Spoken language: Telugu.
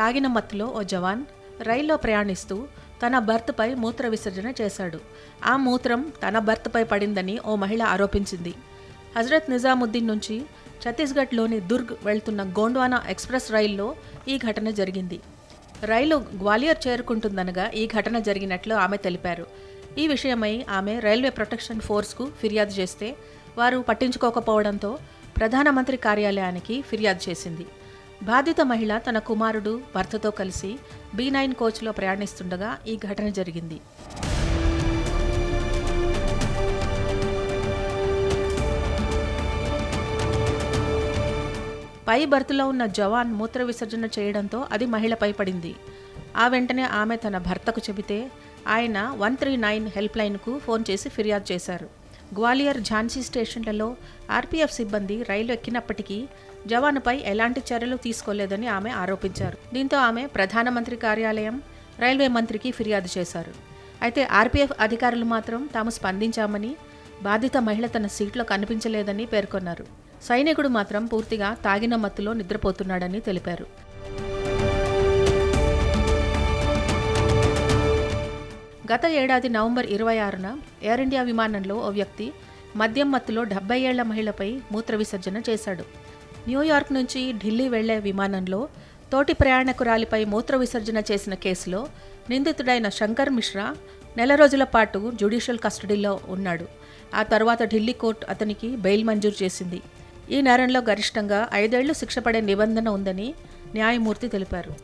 తాగిన మత్తులో ఓ జవాన్ రైల్లో ప్రయాణిస్తూ తన భర్తపై మూత్ర విసర్జన చేశాడు. ఆ మూత్రం తన భర్తపై పడిందని ఓ మహిళ ఆరోపించింది. హజరత్ నిజాముద్దీన్ నుంచి ఛత్తీస్గఢ్లోని దుర్గ్ వెళ్తున్న గోండ్వానా ఎక్స్ప్రెస్ రైల్లో ఈ ఘటన జరిగింది. రైలు గ్వాలియర్ చేరుకుంటుందనగా ఈ ఘటన జరిగినట్లు ఆమె తెలిపారు. ఈ విషయమై ఆమె రైల్వే ప్రొటెక్షన్ ఫోర్స్కు ఫిర్యాదు చేస్తే వారు పట్టించుకోకపోవడంతో ప్రధానమంత్రి కార్యాలయానికి ఫిర్యాదు చేసింది. బాధిత మహిళ తన కుమారుడు భర్తతో కలిసి బీ నైన్ కోచ్లో ప్రయాణిస్తుండగా ఈ ఘటన జరిగింది. పై బర్త్లో ఉన్న జవాన్ మూత్ర విసర్జన చేయడంతో అది మహిళపై పడింది. ఆ వెంటనే ఆమె తన భర్తకు చెబితే ఆయన వన్ త్రీ నైన్ హెల్ప్ లైన్కు ఫోన్ చేసి ఫిర్యాదు చేశారు. గ్వాలియర్ ఝాన్సీ స్టేషన్లలో ఆర్పీఎఫ్ సిబ్బంది రైలు ఎక్కినప్పటికీ జవానుపై ఎలాంటి చర్యలు తీసుకోలేదని ఆమె ఆరోపించారు. దీంతో ఆమె ప్రధానమంత్రి కార్యాలయం రైల్వే మంత్రికి ఫిర్యాదు చేశారు. అయితే ఆర్పీఎఫ్ అధికారులు మాత్రం తాము స్పందించామని బాధిత మహిళ తన సీట్లో కనిపించలేదని పేర్కొన్నారు. సైనికుడు మాత్రం పూర్తిగా తాగిన మత్తులో నిద్రపోతున్నాడని తెలిపారు. గత ఏడాది నవంబర్ ఇరవై ఆరున ఎయిర్ ఇండియా విమానంలో ఓ వ్యక్తి మద్యం మత్తులో డెబ్బై ఏళ్ళ మహిళపై మూత్ర విసర్జన చేశాడు. న్యూయార్క్ నుంచి ఢిల్లీ వెళ్ళే విమానంలో తోటి ప్రయాణికురాలిపై మూత్ర విసర్జన చేసిన కేసులో నిందితుడైన శంకర్ మిశ్రా నెల రోజుల పాటు జ్యుడిషియల్ కస్టడీలో ఉన్నాడు. ఆ తర్వాత ఢిల్లీ కోర్టు అతనికి బెయిల్ మంజూరు చేసింది. ఈ నేరంలో గరిష్టంగా ఐదేళ్ళు శిక్ష పడే నిబంధన ఉందని న్యాయమూర్తి తెలిపారు.